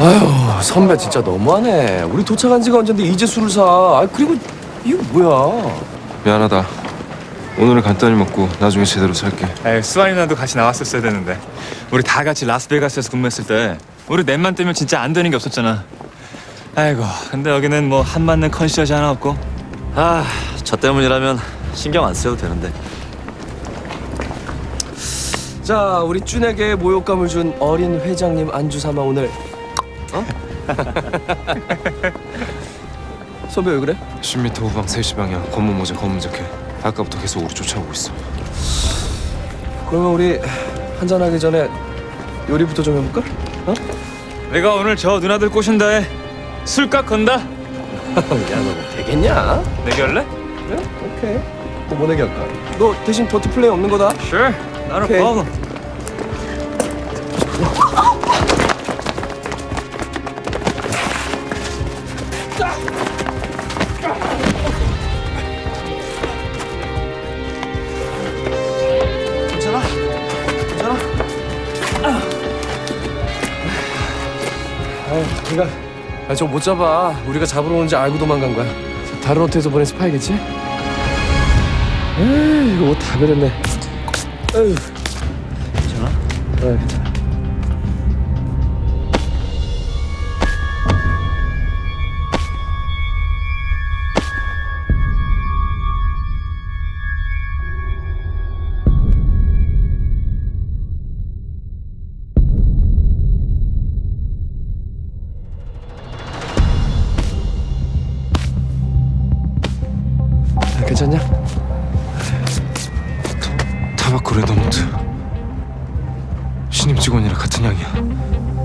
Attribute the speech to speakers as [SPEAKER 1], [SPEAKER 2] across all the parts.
[SPEAKER 1] 아유 선배 진짜 너무하네. 우리 도착한 지가 언젠데 이제 술을 사. 아 그리고 이거 뭐야?
[SPEAKER 2] 미안하다. 오늘은 간단히 먹고 나중에 제대로 살게.
[SPEAKER 3] 에이, 수아이 누나도 같이 나왔었어야 되는데 우리 다 같이 라스베가스에서 근무했을 때 우리 넷만 뜨면 진짜 안 되는 게 없었잖아 아이고 근데 여기는 뭐 한 맞는 컨시어지 하나 없고
[SPEAKER 4] 아, 저 때문이라면 신경 안 써도 되는데.
[SPEAKER 1] 자 우리 쭌에게 모욕감을 준 어린 회장님 안주 삼아 오늘 어? 선배 왜 그래?
[SPEAKER 2] 10m 후방 3시 방향 검은 모자 검은 자켓. 아까부터 계속 우리 쫓아오고 있어.
[SPEAKER 1] 그러면 우리 한잔하기 전에 요리부터 좀 해볼까? 어?
[SPEAKER 3] 내가 오늘 저 누나들 꼬신 다에 술값 건다
[SPEAKER 1] 야너 뭐 되겠냐?
[SPEAKER 3] 내기 할래?
[SPEAKER 1] 그래? 오케이 뭐 내기 할까? 너 대신 더티 플레이 없는 거다
[SPEAKER 3] Sure 나는
[SPEAKER 1] 오케이.
[SPEAKER 3] 뭐
[SPEAKER 1] 아, 걔가 아, 저못 잡아. 우리가 잡으러 오는지 알고 도망간 거야. 다른 호텔에서 보낸 스파이겠지? 에이, 이거 옷다 베렸네. 괜찮아? 네, 괜찮아. 아, 괜찮냐?
[SPEAKER 2] 타 바코 레더노트. 신입 직원이라 같은 양이야.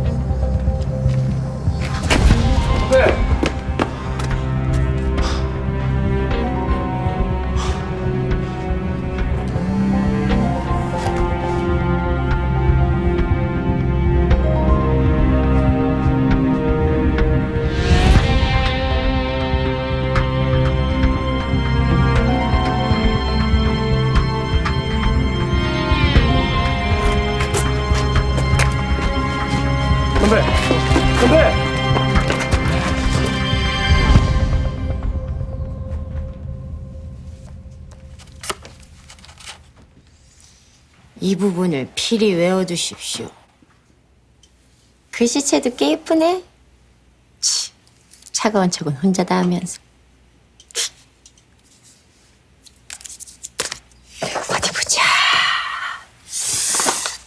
[SPEAKER 1] 선배! 선배!
[SPEAKER 5] 이 부분을 필히 외워두십시오. 글씨체도 꽤 예쁘네. 치, 차가운 척은 혼자 다 하면서. 어디 보자.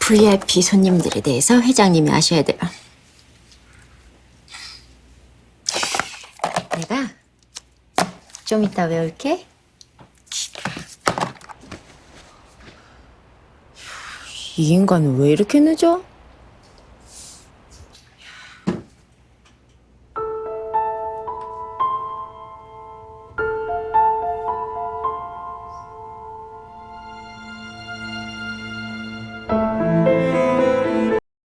[SPEAKER 5] VIP 손님들에 대해서 회장님이 아셔야 돼요. 내가 좀 이따 외울게. 이 인간은 왜 이렇게 늦어?